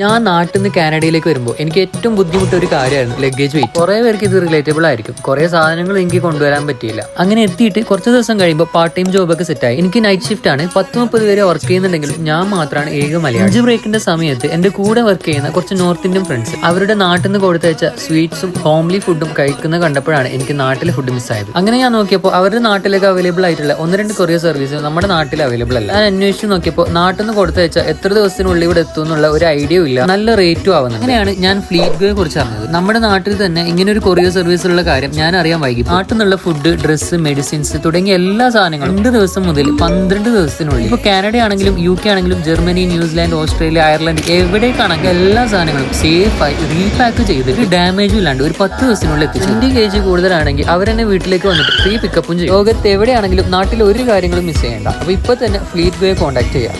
ഞാൻ നാട്ടിൽ നിന്ന് കാനഡയിലേക്ക് വരുമ്പോൾ എനിക്ക് ഏറ്റവും ബുദ്ധിമുട്ട ഒരു കാര്യമായിരുന്നു ലഗേജ് വെയിറ്റ് കുറെ പേർക്ക് ഇത് റിലേറ്റബിൾ ആയിരിക്കും. കുറെ സാധനങ്ങൾ എനിക്ക് കൊണ്ടുവരാൻ പറ്റിയില്ല. അങ്ങനെ എത്തിയിട്ട് കുറച്ച് ദിവസം കഴിയുമ്പോൾ പാർട്ട് ടൈം ജോബൊക്കെ സെറ്റായി എനിക്ക് നൈറ്റ് ഷിഫ്റ്റ് ആണ്. പത്ത് മുപ്പത് പേര് വർക്ക് ചെയ്യുന്നുണ്ടെങ്കിലും ഞാൻ മാത്രമാണ് ഏക മലയാളം. അഞ്ച് ബ്രേക്കിന്റെ സമയത്ത് എന്റെ കൂടെ വർക്ക് ചെയ്യുന്ന കുറച്ച് നോർത്ത് ഇന്ത്യൻ ഫ്രണ്ട്സ് അവരുടെ നാട്ടിൽ നിന്ന് കൊടുത്തയച്ച സ്വീറ്റ്സും ഹോംലി ഫുഡും കഴിക്കുന്ന കണ്ടപ്പോഴാണ് എനിക്ക് നാട്ടിലെ ഫുഡ് മിസ്സായത് അങ്ങനെ ഞാൻ നോക്കിയപ്പോൾ അവരുടെ നാട്ടിലേക്ക് അവൈലബിൾ ആയിട്ടുള്ള ഒന്ന് രണ്ട് കൊറിയർ സർവീസ് നമ്മുടെ നാട്ടിൽ അവൈലബിൾ അല്ല. ഞാൻ അന്വേഷിച്ച് നോക്കിയപ്പോൾ നാട്ടിൽ നിന്ന് കൊടുത്തയച്ച എത്ര ദിവസത്തിനുള്ളിൽ ഇവിടെ എത്തുമെന്നുള്ള ഒരു ഐഡിയ ഇല്ല. നല്ല റേറ്റും ആവുന്നത് അങ്ങനെയാണ് ഞാൻ ഫ്ലീറ്റ് ഗോയെ കുറിച്ച് അറിഞ്ഞത്. നമ്മുടെ നാട്ടിൽ തന്നെ ഇങ്ങനെ ഒരു കൊറിയർ സർവീസ് ഉള്ള കാര്യം ഞാൻ അറിയാൻ വൈകി നാട്ടിൽ നിന്നുള്ള ഫുഡ് ഡ്രസ്സ് മെഡിസിൻസ് തുടങ്ങിയ എല്ലാ സാധനങ്ങളും രണ്ട് ദിവസം മുതൽ പന്ത്രണ്ട് ദിവസത്തിനുള്ളിൽ ഇപ്പൊ കാനഡ ആണെങ്കിലും യു കെ ആണെങ്കിലും Germany New Zealand Australia Ireland എവിടേക്കാണെങ്കിൽ എല്ലാ സാധനങ്ങളും സേഫ് ആയി റീപാക്ക് ചെയ്ത് ഒരു ഡാമേജും ഇല്ലാണ്ട് ഒരു പത്ത് ദിവസത്തിനുള്ളിൽ എത്തിച്ചു. ഇന്ത്യ കെ ജി കൂടുതലാണെങ്കിൽ അവരെന്നെ വീട്ടിലേക്ക് വന്നിട്ട് ഫ്രീ പിക്കപ്പും ചെയ്യും. ലോകത്ത് എവിടെയാണെങ്കിലും നാട്ടിൽ ഒരു കാര്യങ്ങളും മിസ് ചെയ്യേണ്ട. അപ്പൊ ഇപ്പൊ തന്നെ ഫ്ലീറ്റ് ഗോയെ കോൺടാക്ട് ചെയ്യാം.